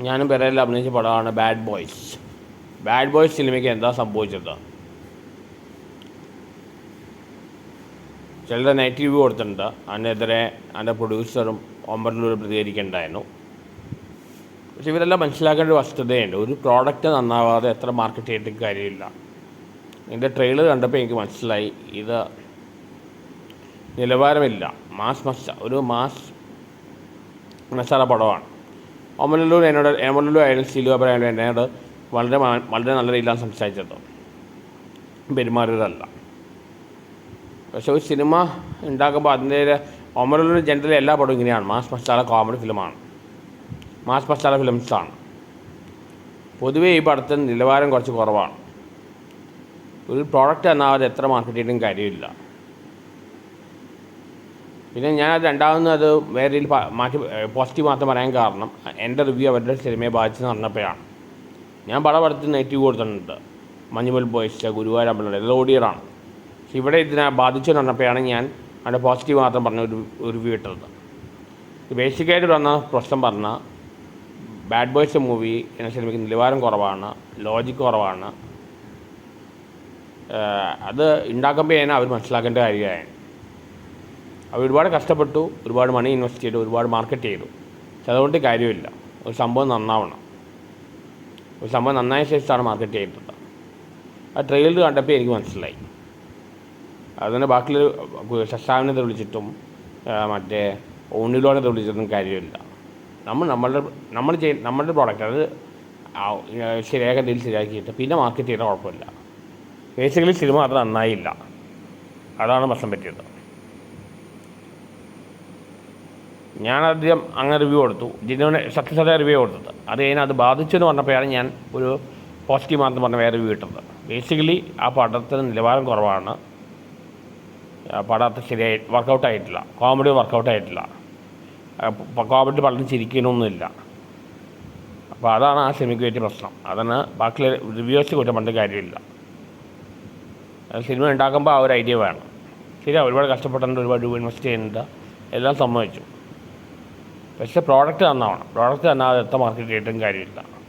ഞാനും പേരെല്ലാം അഭിനയിച്ച പടമാണ് ബാഡ് ബോയ്സ് ബാഡ് ബോയ്സ് സിനിമയ്ക്ക് എന്താ സംഭവിച്ചത്? ചിലർ നെഗറ്റീവ് വ്യൂ കൊടുത്തിട്ടുണ്ട്. അതിനെതിരെ അതിന്റെ പ്രൊഡ്യൂസറും ഒമ്പതിലൂടെ പ്രതികരിക്കേണ്ടായിരുന്നു പക്ഷെ ഇവരെല്ലാം മനസ്സിലാക്കേണ്ട ഒരു വസ്തുതയുണ്ട്. ഒരു പ്രോഡക്റ്റ് നന്നാവാതെ എത്ര മാർക്കറ്റ് ചെയ്തിട്ടും കാര്യമില്ല. ഇതിന്റെ ട്രെയിലർ കണ്ടപ്പോൾ എനിക്ക് മനസ്സിലായി. ഇത് നിലവാരമില്ല. മാസ് മസ ഒരു മാസ് മസാല പടമാണ്. ഒമലല്ലൂർ എന്നോട് ഏമലല്ലൂർ ആയാലും സിലുവപ്പരായാലും എന്നോട് വളരെ വളരെ നല്ല രീതിയിലാണ് സംസാരിച്ചത്. പെരുമാറിയതല്ല. പക്ഷെ ഒരു സിനിമ ഉണ്ടാക്കുമ്പോൾ അതിന്റെ ഒമലല്ലൂർ ജനറലി എല്ലാ പടവും ഇങ്ങനെയാണ്. മാസ് മസാല കോമഡി ഫിലിമാണ് മാസ് മസാല ഫിലിംസാണ് പൊതുവേ ഈ പടത്തിന് നിലവാരം കുറച്ച് കുറവാണ്. ഒരു പ്രോഡക്റ്റ് എന്നാവാതെ എത്ര മാർക്കറ്റ് ചെയ്തിട്ടും കാര്യമില്ല. പിന്നെ ഞാൻ രണ്ടാമത് അത് വേറെ മാറ്റി പോസിറ്റീവ് മാത്രം പറയാൻ കാരണം എന്റെ റിവ്യൂ അവരുടെ സിനിമയെ ബാധിച്ചെന്ന് പറഞ്ഞപ്പോഴാണ്. ഞാൻ പല പടത്തിൽ നെഗറ്റീവ് കൊടുത്തിട്ടുണ്ട്. മഞ്ഞുമൽ ബോയ്സ് ഗുരുവായൂർ അമ്പലം എല്ലാം ഓടിയറാണ് പക്ഷെ ഇവിടെ ഇതിനെ ബാധിച്ചെന്ന് പറഞ്ഞപ്പോഴാണ് ഞാൻ അവിടെ പോസിറ്റീവ് മാത്രം പറഞ്ഞ ഒരു റിവ്യൂ ഇട്ടത്. ബേസിക്കായിട്ട് വന്ന പ്രശ്നം പറഞ്ഞാൽ ബാഡ് ബോയ്സ് മൂവി എന്ന സിനിമയ്ക്ക് നിലവാരം കുറവാണ് ലോജിക് കുറവാണ്. അത് ഉണ്ടാക്കുമ്പോൾ അവർ മനസ്സിലാക്കേണ്ട കാര്യമാണ് അവർ ഒരുപാട് കഷ്ടപ്പെട്ടു ഒരുപാട് മണി ഇൻവെസ്റ്റ് ചെയ്തു ഒരുപാട് മാർക്കറ്റ് ചെയ്തു. പക്ഷെ അതുകൊണ്ട് കാര്യമില്ല. ഒരു സംഭവം നന്നാവണം. ഒരു സംഭവം നന്നായ ശേഷമാണ് മാർക്കറ്റ് ചെയ്തത് ആ ട്രെയിലർ കണ്ടപ്പോൾ എനിക്ക് മനസ്സിലായി. അതുതന്നെ ബാക്കിയുള്ള ശശാവിനെ വിളിച്ചിട്ടും മറ്റേ ഓണിലോടെ വിളിച്ചിട്ടും കാര്യമില്ല. നമ്മൾ നമ്മളുടെ നമ്മൾ ചെയ് നമ്മളുടെ പ്രോഡക്റ്റ് അത് ശരിയാക്കി രീതിയിൽ ശരിയാക്കിയിട്ട് പിന്നെ മാർക്കറ്റ് ചെയ്താൽ കുഴപ്പമില്ല. ബേസിക്കലി സിനിമ അത് നന്നായില്ല. അതാണ് പ്രശ്നം പറ്റിയത്. ഞാനാദ്യം അങ്ങനെ റിവ്യൂ കൊടുത്തു. ജിനുവിന് സത്യസത്യ റിവ്യൂ കൊടുത്തത്. അത് കഴിഞ്ഞ് അത് ബാധിച്ചു എന്ന് പറഞ്ഞപ്പോഴാണ് ഞാൻ ഒരു പോസിറ്റീവ് മാത്രം പറഞ്ഞ വേറെ റിവ്യൂ ഇട്ടത്. ബേസിക്കലി ആ പടത്തിന് നിലവാരം കുറവാണ്. പടത്ത് ശരിയായി വർക്കൗട്ട് ആയിട്ടില്ല. കോമഡി വർക്കൗട്ട് ആയിട്ടില്ല. കോമഡി പലരും ചിരിക്കണമൊന്നുമില്ല അപ്പോൾ അതാണ് ആ സിനിമയ്ക്ക് പറ്റിയ പ്രശ്നം. അതിന് ബാക്കി റിവ്യൂസ് കുറ്റം പണ്ട് കാര്യമില്ല. സിനിമ ഉണ്ടാക്കുമ്പോൾ ആ ഒരു ഐഡിയ വേണം. ശരിയാ ഒരുപാട് കഷ്ടപ്പെട്ടുണ്ട് ഒരുപാട് രൂപ ഇൻവെസ്റ്റ് ചെയ്യുന്നുണ്ട്. എല്ലാം സമ്മതിച്ചു. പക്ഷേ പ്രോഡക്റ്റ് നന്നാവണം. പ്രോഡക്റ്റ് നന്നാവാതെ എത്ര മാർക്കറ്റ് കിട്ടും കാര്യമില്ല.